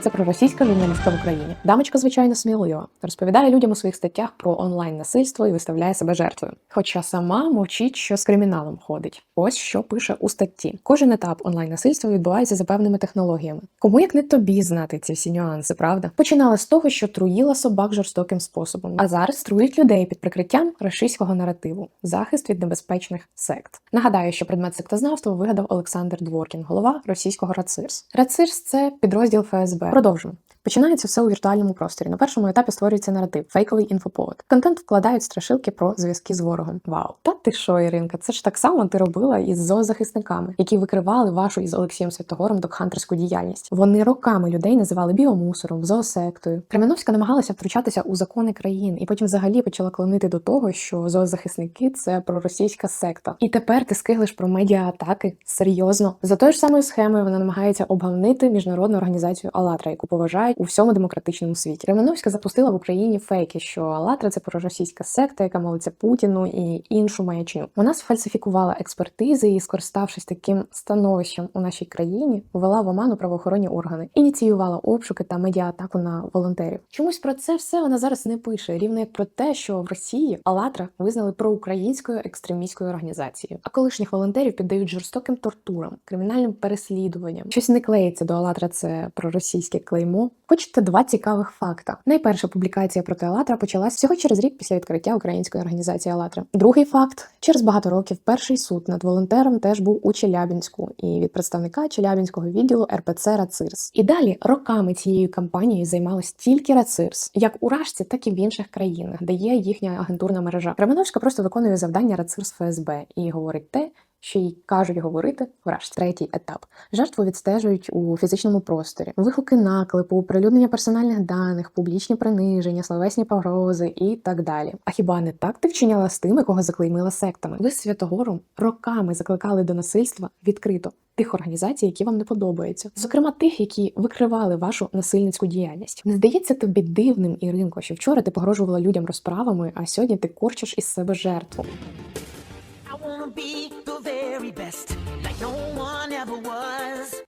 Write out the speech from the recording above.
Це проросійська журналістка в Україні. Дамочка, звичайно, смілива. Розповідає людям у своїх статтях про онлайн насильство і виставляє себе жертвою. Хоча сама мовчить, що з криміналом ходить. Ось що пише у статті: кожен етап онлайн насильства відбувається за певними технологіями. Кому як не тобі знати ці всі нюанси, правда? Починала з того, що труїла собак жорстоким способом, а зараз труїть людей під прикриттям рашистського наративу, захист від небезпечних сект. Нагадаю, що предмет сектознавства вигадав Олександр Дворкін, голова російського РАЦИРС. РАЦИРС – це підрозділ ФСБ. Продовжимо. Починається все у віртуальному просторі. На першому етапі створюється наратив, фейковий інфоповод. Контент вкладають страшилки про зв'язки з ворогом. Вау! Та ти що, Іринка? Це ж так само ти робила із зоозахисниками, які викривали вашу із Олексієм Святогором докхантерську діяльність. Вони роками людей називали біомусором, зоосектою. Кременовська намагалася втручатися у закони країн, і потім взагалі почала клонити до того, що зоозахисники це проросійська секта. І тепер ти скиглиш про медіа-атаки. Серйозно. За тою ж самою схемою вона намагається обгавнити міжнародну організацію АЛЛАТРА, яку поважають у всьому демократичному світі. Кременовська запустила в Україні фейки, що АЛЛАТРА – це проросійська секта, яка молиться Путіну і іншу маячню. Вона сфальсифікувала експертизи і, скориставшись таким становищем у нашій країні, ввела в оману правоохоронні органи, ініціювала обшуки та медіа-атаку на волонтерів. Чомусь про це все вона зараз не пише, рівно як про те, що в Росії АЛЛАТРА визнали проукраїнською екстремістською організацією, а колишніх волонтерів піддають жорстоким тортурам, кримінальним переслідуванням. Щось не клеїться до АЛЛАТРА це проросійське клеймо. Хочете два цікавих факта. Найперша публікація проти АЛЛАТРА почалась всього через рік після відкриття української організації АЛЛАТРА. Другий факт: через багато років перший суд над волонтером теж був у Челябінську і від представника Челябінського відділу РПЦ РАЦИРС. І далі роками цією кампанією займалась тільки РАЦИРС, як у Рашці, так і в інших країнах, де є їхня агентурна мережа. Кременовська просто виконує завдання РАЦИРС ФСБ і говорить те. Що їй кажуть говорити вражці. третій етап. Жертву відстежують у фізичному просторі, вигуки наклепу, оприлюднення персональних даних, публічні приниження, словесні погрози і так далі. А хіба не так ти вчиняла з тими, кого заклеймила сектами? Ви з Святогором роками закликали до насильства відкрито тих організацій, які вам не подобаються, зокрема тих, які викривали вашу насильницьку діяльність. Не здається тобі дивним, Іринко, що вчора ти погрожувала людям розправами, а сьогодні ти корчиш із себе жертву. be the very best, like no one ever was.